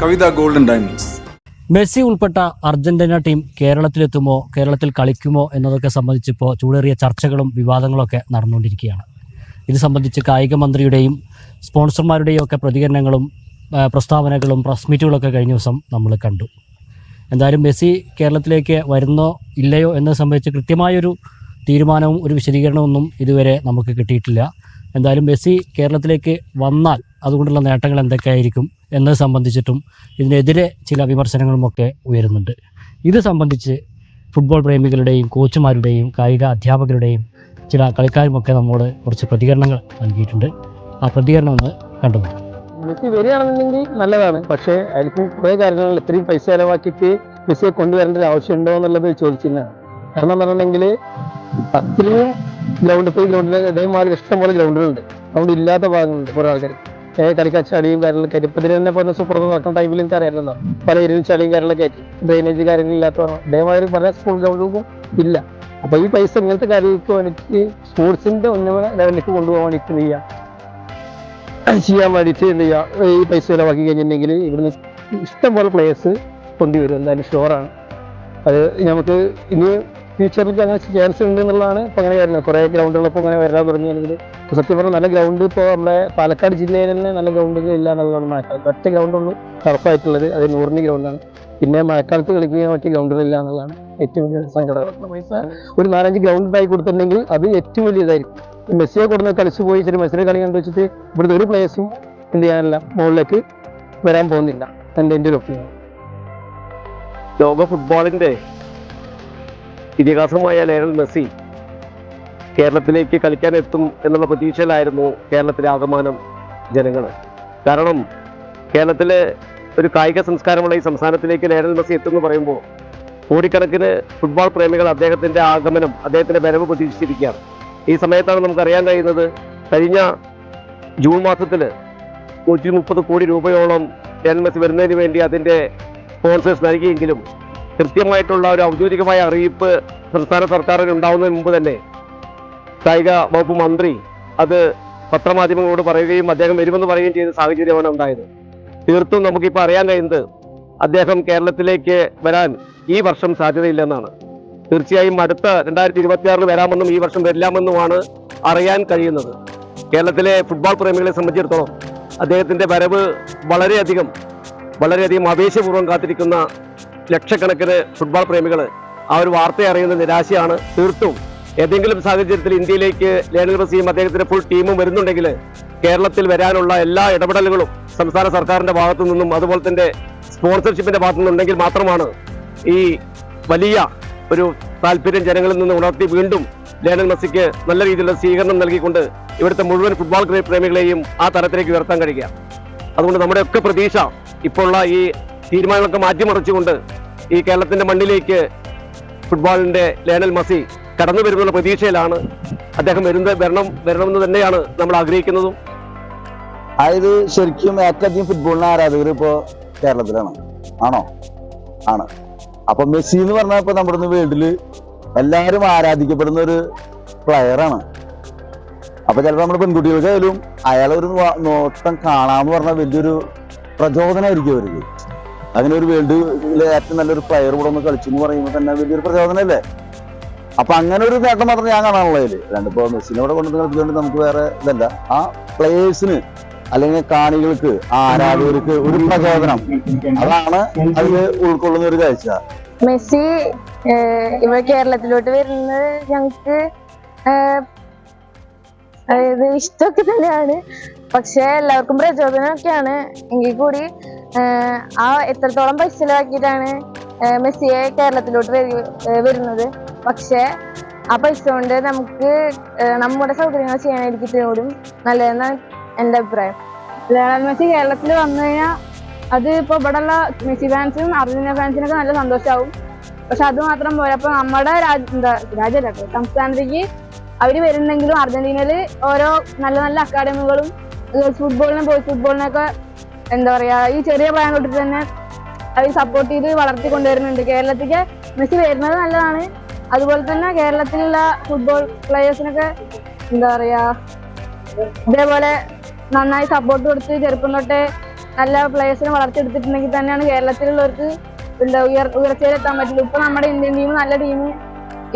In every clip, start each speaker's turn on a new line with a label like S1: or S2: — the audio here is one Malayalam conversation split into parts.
S1: കവിത ഗോൾഡൻ ഡയമണ്ട്സ്
S2: മെസ്സി ഉൾപ്പെട്ട അർജന്റീന ടീം കേരളത്തിലെത്തുമോ കേരളത്തിൽ കളിക്കുമോ എന്നതൊക്കെ സംബന്ധിച്ചിപ്പോൾ ചൂടേറിയ ചർച്ചകളും വിവാദങ്ങളൊക്കെ നടന്നുകൊണ്ടിരിക്കുകയാണ്. ഇത് സംബന്ധിച്ച് കായിക മന്ത്രിയുടെയും സ്പോൺസർമാരുടെയും ഒക്കെ പ്രതികരണങ്ങളും പ്രസ്താവനകളും പ്രസ് മീറ്റുകളൊക്കെ കഴിഞ്ഞ ദിവസം നമ്മൾ കണ്ടു. എന്തായാലും മെസ്സി കേരളത്തിലേക്ക് വരുന്നോ ഇല്ലയോ എന്നത് സംബന്ധിച്ച് കൃത്യമായൊരു തീരുമാനവും ഒരു വിശദീകരണമൊന്നും ഇതുവരെ നമുക്ക് കിട്ടിയിട്ടില്ല. എന്തായാലും മെസ്സി കേരളത്തിലേക്ക് വന്നാൽ അതുകൊണ്ടുള്ള നേട്ടങ്ങൾ എന്തൊക്കെയായിരിക്കും എന്നത് സംബന്ധിച്ചിട്ടും ഇതിനെതിരെ ചില വിമർശനങ്ങളുമൊക്കെ ഉയരുന്നുണ്ട്. ഇത് സംബന്ധിച്ച് ഫുട്ബോൾ പ്രേമികളുടെയും കോച്ചുമാരുടെയും കായിക അധ്യാപകരുടെയും ചില കളിക്കാരുമൊക്കെ നമ്മോട് കുറച്ച് പ്രതികരണങ്ങൾ നൽകിയിട്ടുണ്ട്. ആ പ്രതികരണം ഒന്ന് കണ്ടു നോക്കാം.
S3: മെസ്സി വരികയാണെന്നുണ്ടെങ്കിൽ നല്ലതാണ്. പക്ഷേ അതിലേക്ക് കുറേ കാര്യങ്ങൾ ഇത്രയും പൈസ ചിലവാക്കിയിട്ട് മെസ്സിയെ കൊണ്ടുവരേണ്ട ഒരു ആവശ്യമുണ്ടോ എന്നുള്ളത് ചോദിച്ചിരുന്നതാണ് കാരണം എന്ന് പറഞ്ഞിട്ടുണ്ടെങ്കിൽ അത്രയും ഗ്രൗണ്ട് ഈ ഗ്രൗണ്ടിൽ ഇതേമാതിരി ഇഷ്ടംപോലെ ഗ്രൗണ്ടുകളുണ്ട്. ഗ്രൗണ്ട് ഇല്ലാത്ത ഭാഗങ്ങളുണ്ട് കുറേ ആൾക്കാർ ചളിയും കാര്യങ്ങളൊക്കെ ആയിട്ട് ഇതിന് തന്നെ പറഞ്ഞ സൂപ്പർ നടക്കുന്ന ടൈമിൽ എനിക്ക് അറിയാമല്ലോ പല ഇരുന്ന് ചളിയും കാര്യങ്ങളൊക്കെ ആയിട്ട് ഡ്രെയിനേജ് കാര്യങ്ങളില്ലാത്തതാണ്. ഇതേമാതിരി പല സ്കൂൾ ഗ്രൗണ്ടുകൾക്കും ഇല്ല. അപ്പൊ ഈ പൈസ ഇങ്ങനത്തെ കാര്യങ്ങൾക്ക് വേണ്ടിയിട്ട് സ്പോർട്സിന്റെ ഉന്നമന ലെവലിലേക്ക് കൊണ്ടുപോകാൻ എന്ത് ചെയ്യാം? ചെയ്യാൻ വേണ്ടിയിട്ട് എന്ത് ചെയ്യുക ഈ പൈസ ചിലവാക്കി കഴിഞ്ഞിട്ടുണ്ടെങ്കിൽ ഇവിടുന്ന് ഇഷ്ടംപോലെ പ്ലേയേഴ്സ് കൊണ്ടുവരും. എന്തായാലും ഷുവറാണ് അത് നമുക്ക് ഇനി ഫ്യൂച്ചറിൽ അങ്ങനെ ചാൻസ് ഉണ്ട് എന്നുള്ളതാണ് ഇപ്പോൾ അങ്ങനെ വരുന്നത്. കുറേ ഗ്രൗണ്ടുകൾ ഇപ്പോൾ അങ്ങനെ വരാൻ തുടങ്ങിയാണെങ്കിൽ സത്യം പറഞ്ഞാൽ നല്ല ഗ്രൗണ്ട് ഇപ്പോൾ നമ്മുടെ പാലക്കാട് ജില്ലയിൽ തന്നെ നല്ല ഗ്രൗണ്ടുകൾ ഇല്ല എന്നുള്ളതാണ് മഴക്കാലത്ത് ഒറ്റ ഗ്രൗണ്ടുള്ളൂ ടർഫായിട്ടുള്ളത് അത് നൂറിന് ഗ്രൗണ്ടാണ് പിന്നെ മഴക്കാലത്ത് കളിക്കാൻ പറ്റിയ ഗ്രൗണ്ടുകൾ ഇല്ല എന്നുള്ളതാണ് ഏറ്റവും വലിയ സങ്കടം. പൈസ ഒരു നാലഞ്ച് ഗ്രൗണ്ട് ഉണ്ടായി കൊടുത്തിട്ടുണ്ടെങ്കിൽ അത് ഏറ്റവും വലിയ ഇതായിരിക്കും. മെസ്സിയെ കൊടുന്ന് കളിച്ചു പോയി ചെറിയ മെസ്സിനെ കളി കണ്ടു വെച്ചിട്ട് ഇവിടുത്തെ ഒരു പ്ലേയേഴ്സും എന്ത് ചെയ്യാനില്ല മുകളിലേക്ക് വരാൻ പോകുന്നില്ല. എന്റെ എന്റെ ഒരു ഒപ്പീനിയൻ
S4: ലോക ഫുട്ബോളിന്റെ ഇതിഹാസമായ ലയണൽ മെസ്സി കേരളത്തിലേക്ക് കളിക്കാൻ എത്തും എന്നുള്ള പ്രതീക്ഷയിലായിരുന്നു കേരളത്തിലെ ആകമാനം ജനങ്ങൾ. കാരണം കേരളത്തിലെ ഒരു കായിക സംസ്കാരമുള്ള ഈ സംസ്ഥാനത്തിലേക്ക് ലയണൽ മെസ്സി എത്തുമെന്ന് പറയുമ്പോൾ കോടിക്കണക്കിന് ഫുട്ബോൾ പ്രേമികൾ അദ്ദേഹത്തിന്റെ ആഗമനം അദ്ദേഹത്തിന്റെ വരവ് പ്രതീക്ഷിച്ചിരിക്കുകയാണ്. ഈ സമയത്താണ് നമുക്ക് അറിയാൻ കഴിയുന്നത് കഴിഞ്ഞ ജൂൺ മാസത്തിൽ നൂറ്റി മുപ്പത് കോടി രൂപയോളം ലയണൽ മെസ്സി വരുന്നതിന് വേണ്ടി അതിന്റെ സ്പോൺസേഴ്സ് നൽകിയെങ്കിലും കൃത്യമായിട്ടുള്ള ഒരു ഔദ്യോഗികമായ അറിയിപ്പ് സംസ്ഥാന സർക്കാരിന് ഉണ്ടാവുന്നതിന് മുമ്പ് തന്നെ കായിക വകുപ്പ് മന്ത്രി അത് പത്രമാധ്യമങ്ങളോട് പറയുകയും അദ്ദേഹം വരുമെന്ന് പറയുകയും ചെയ്ത സാഹചര്യമാണ് ഉണ്ടായത്. തീർത്തും നമുക്കിപ്പോൾ അറിയാൻ കഴിയുന്നത് അദ്ദേഹം കേരളത്തിലേക്ക് വരാൻ ഈ വർഷം സാധ്യതയില്ലെന്നാണ്. തീർച്ചയായും അടുത്ത രണ്ടായിരത്തി ഇരുപത്തിയാറിൽ വരാമെന്നും ഈ വർഷം വരില്ലാമെന്നുമാണ് അറിയാൻ കഴിയുന്നത്. കേരളത്തിലെ ഫുട്ബോൾ പ്രേമികളെ സംബന്ധിച്ചിടത്തോളം അദ്ദേഹത്തിന്റെ വരവ് വളരെയധികം വളരെയധികം ആവേശപൂർവം കാത്തിരിക്കുന്ന ലക്ഷക്കണക്കിന് ഫുട്ബോൾ പ്രേമികൾ ആ ഒരു വാർത്ത അറിയുന്ന നിരാശയാണ് തീർത്തും. ഏതെങ്കിലും സാഹചര്യത്തിൽ ഇന്ത്യയിലേക്ക് ലയണൽ മെസ്സിയും അദ്ദേഹത്തിന്റെ ഫുൾ ടീമും വരുന്നുണ്ടെങ്കിൽ കേരളത്തിൽ വരാനുള്ള എല്ലാ ഇടപെടലുകളും സംസ്ഥാന സർക്കാരിന്റെ ഭാഗത്തു നിന്നും അതുപോലെ തന്നെ സ്പോൺസർഷിപ്പിന്റെ ഭാഗത്തു നിന്നുണ്ടെങ്കിൽ മാത്രമാണ് ഈ വലിയ ഒരു താല്പര്യം ജനങ്ങളിൽ നിന്ന് ഉണർത്തി വീണ്ടും ലയണൽ മെസ്സിക്ക് നല്ല രീതിയിലുള്ള സ്വീകരണം നൽകിക്കൊണ്ട് ഇവിടുത്തെ മുഴുവൻ ഫുട്ബോൾ പ്രേമികളെയും ആ തരത്തിലേക്ക് ഉയർത്താൻ കഴിയുക. അതുകൊണ്ട് നമ്മുടെയൊക്കെ പ്രതീക്ഷ ഇപ്പോഴുള്ള ഈ തീരുമാനങ്ങളൊക്കെ മാറ്റിമറിച്ചുകൊണ്ട് ഈ കേരളത്തിന്റെ മണ്ണിലേക്ക് ഫുട്ബോളിന്റെ ലേണൽ മസി കടന്നു വരുമെന്നുള്ള പ്രതീക്ഷയിലാണ് അദ്ദേഹം വരുന്നത് വരണം വരണമെന്ന് തന്നെയാണ് നമ്മൾ ആഗ്രഹിക്കുന്നതും.
S5: അതായത് ശരിക്കും ഏറ്റവും അധികം ഫുട്ബോളിന് ആരാധകർ ഇപ്പോ കേരളത്തിലാണ്. ആണോ? ആണ്. അപ്പൊ മെസ്സി എന്ന് പറഞ്ഞാൽ ഇപ്പൊ നമ്മുടെ വേൾഡിൽ എല്ലാവരും ആരാധിക്കപ്പെടുന്ന ഒരു പ്ലെയറാണ് അപ്പൊ ചിലപ്പോൾ നമ്മുടെ പെൺകുട്ടികൾക്കായാലും അയാളൊരു നോട്ടം കാണാന്ന് പറഞ്ഞാൽ വലിയൊരു പ്രചോദനമായിരിക്കും അവർക്ക്. അങ്ങനെ ഒരു വേൾഡ് ഏറ്റവും നല്ലൊരു പ്ലെയർ ഇവിടെ ഒന്ന് കളിച്ചു എന്ന് പറയുമ്പോൾ തന്നെ വലിയൊരു പ്രചോദനമല്ലേ? അപ്പൊ അങ്ങനെ ഒരു നേട്ടം മാത്രം ഞാൻ കാണാനുള്ളതിൽ രണ്ടിപ്പോ മെസ്സിനെ ഇവിടെ കൊണ്ടുവന്ന് കളിച്ചുകൊണ്ട് നമുക്ക് വേറെ ഇതല്ല. ആ പ്ലേയേഴ്സിന് അല്ലെങ്കിൽ കാണികൾക്ക് ആരാധകർക്ക് ഒരു പ്രചോദനം. അതാണ് അതിൽ ഉൾക്കൊള്ളുന്ന ഒരു കാഴ്ച.
S6: മെസ്സി ഇവിടെ കേരളത്തിലോട്ട് വരുന്നത് അതായത് ഇഷ്ടമൊക്കെ തന്നെയാണ്. പക്ഷെ എല്ലാവർക്കും പ്രചോദനമൊക്കെയാണ്. എങ്കിൽ കൂടി ആ എത്രത്തോളം പൈസ ചെലവാക്കിയിട്ടാണ് മെസ്സിയെ കേരളത്തിലോട്ട് വരുന്നത്? പക്ഷേ ആ പൈസ കൊണ്ട് നമുക്ക് നമ്മുടെ സൗകര്യങ്ങൾ ചെയ്യാനായിരിക്കും ഇതിനോടും നല്ലതെന്നാണ് എന്റെ അഭിപ്രായം. ലയണൽ മെസ്സി കേരളത്തിൽ വന്നു കഴിഞ്ഞാൽ അത് ഇപ്പോൾ ഇവിടെയുള്ള മെസ്സി ഫാൻസിനും അർജന്റീന ഫാൻസിനൊക്കെ നല്ല സന്തോഷമാവും പക്ഷെ അത് മാത്രം പോരാ. അപ്പൊ നമ്മുടെ രാജ്യ എന്താ രാജ്യമല്ല സംസ്ഥാനത്തേക്ക് അവർ വരുന്നെങ്കിലും അർജന്റീനയിൽ ഓരോ നല്ല നല്ല അക്കാഡമികളും ഫുട്ബോളിനെ ബോയ്സ് ഫുട്ബോളിനൊക്കെ എന്താ പറയാ ഈ ചെറിയ പ്രായം തൊട്ടിട്ട് തന്നെ അവർ സപ്പോർട്ട് ചെയ്ത് വളർത്തി കൊണ്ടുവരുന്നുണ്ട്. കേരളത്തിലേക്ക് മെസ്സി വരുന്നത് നല്ലതാണ്. അതുപോലെ തന്നെ കേരളത്തിലുള്ള ഫുട്ബോൾ പ്ലേയേഴ്സിനൊക്കെ എന്താ പറയാ ഇതേപോലെ നന്നായി സപ്പോർട്ട് കൊടുത്ത് ചെറുപ്പം തൊട്ടേ നല്ല പ്ലേയേഴ്സിനെ വളർത്തിയെടുത്തിട്ടുണ്ടെങ്കിൽ തന്നെയാണ് കേരളത്തിലുള്ളവർക്ക് എന്താ ഉയർ ഉയർച്ചയിലെത്താൻ പറ്റുള്ളൂ. ഇപ്പൊ നമ്മുടെ ഇന്ത്യൻ ടീം നല്ല ടീം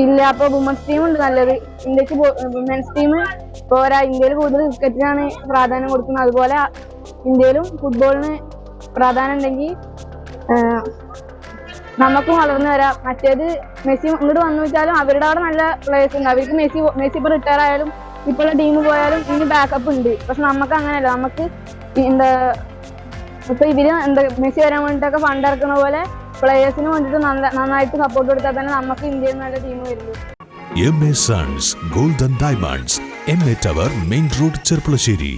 S6: ഇല്ല. അപ്പൊ വുമൻസ് ടീം ഉണ്ട് നല്ലത്. ഇന്ത്യയ്ക്ക് വുമൻസ് ടീം പോരാ ഇന്ത്യയിൽ കൂടുതൽ ക്രിക്കറ്റിനാണ് പ്രാധാന്യം കൊടുക്കുന്നത്. അതുപോലെ ഇന്ത്യയിലും ഫുട്ബോളിന് പ്രാധാന്യം ഉണ്ടെങ്കിൽ നമുക്കും വളർന്നു വരാം. മറ്റേത് മെസ്സി ഇങ്ങോട്ട് വന്നു വെച്ചാലും അവരുടെ അവിടെ നല്ല പ്ലേയേഴ്സ് ഉണ്ട്. അവർക്ക് മെസ്സി മെസ്സി ഇപ്പൊ റിട്ടയർ ആയാലും ഇപ്പോഴുള്ള ടീം പോയാലും ഇനി ബാക്കപ്പ് ഉണ്ട്. പക്ഷെ നമുക്ക് അങ്ങനെയല്ല. നമുക്ക് എന്താ ഇപ്പൊ ഇവർ എന്താ മെസ്സി വരാൻ വേണ്ടിട്ടൊക്കെ ഫണ്ട് ഇറക്കുന്ന പോലെ പ്ലേയേഴ്സിന് വേണ്ടിട്ട് നന്നായിട്ട് സപ്പോർട്ട് കൊടുത്താൽ തന്നെ നമുക്ക് ഇന്ത്യയിൽ നല്ല ടീം വരുന്നു
S1: M A sons golden diamonds M A tower main road Cherpulassery.